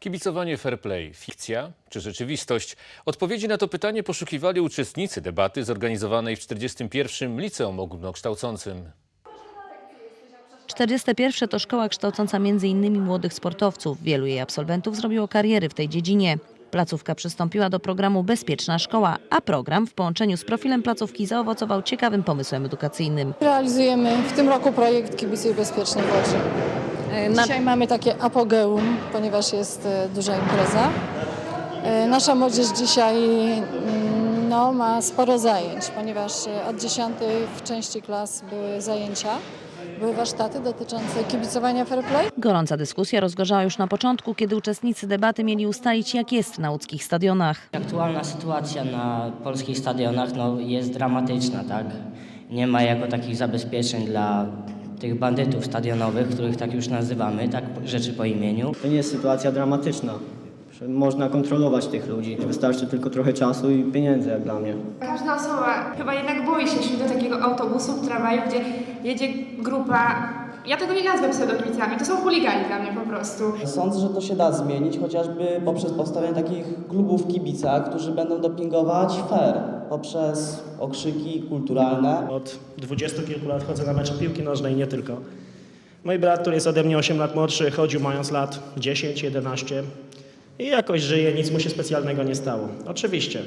Kibicowanie fair play fikcja czy rzeczywistość? Odpowiedzi na to pytanie poszukiwali uczestnicy debaty zorganizowanej w 41. Liceum Ogólnokształcącym. 41 to szkoła kształcąca m.in. młodych sportowców. Wielu jej absolwentów zrobiło kariery w tej dziedzinie. Placówka przystąpiła do programu Bezpieczna Szkoła, a program w połączeniu z profilem placówki zaowocował ciekawym pomysłem edukacyjnym. Realizujemy w tym roku projekt Kibicuj Bezpiecznie w Łodzi. Dzisiaj mamy takie apogeum, ponieważ jest e, duża impreza. E, Nasza młodzież dzisiaj mm, no, ma sporo zajęć, ponieważ e, od 10 w części klas były zajęcia, były warsztaty dotyczące kibicowania fair play. Gorąca dyskusja rozgorzała już na początku, kiedy uczestnicy debaty mieli ustalić, jak jest na łódzkich stadionach. Aktualna sytuacja na polskich stadionach no, jest dramatyczna, tak? Nie ma jako takich zabezpieczeń dla tych bandytów stadionowych, których tak już nazywamy, tak rzeczy po imieniu. To nie jest sytuacja dramatyczna. Można kontrolować tych ludzi. Wystarczy tylko trochę czasu i pieniędzy, jak dla mnie. Każda osoba chyba jednak boi się szli do takiego autobusu w tramwaju, gdzie jedzie grupa. Ja tego nie nazwę pseudokibicami, to są chuligani dla mnie po prostu. Sądzę, że to się da zmienić, chociażby poprzez powstawianie takich klubów kibica, którzy będą dopingować fair, poprzez okrzyki kulturalne. Od dwudziestu kilku lat chodzę na mecze piłki nożnej nie tylko. Mój brat, który jest ode mnie 8 lat młodszy, chodził mając lat 10, 11 i jakoś żyje, nic mu się specjalnego nie stało. Oczywiście,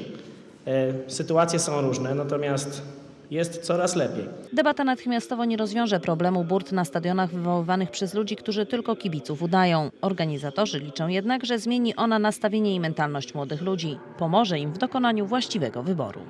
e, sytuacje są różne, natomiast jest coraz lepiej. Debata natychmiastowo nie rozwiąże problemu burt na stadionach wywoływanych przez ludzi, którzy tylko kibiców udają. Organizatorzy liczą jednak, że zmieni ona nastawienie i mentalność młodych ludzi. Pomoże im w dokonaniu właściwego wyboru.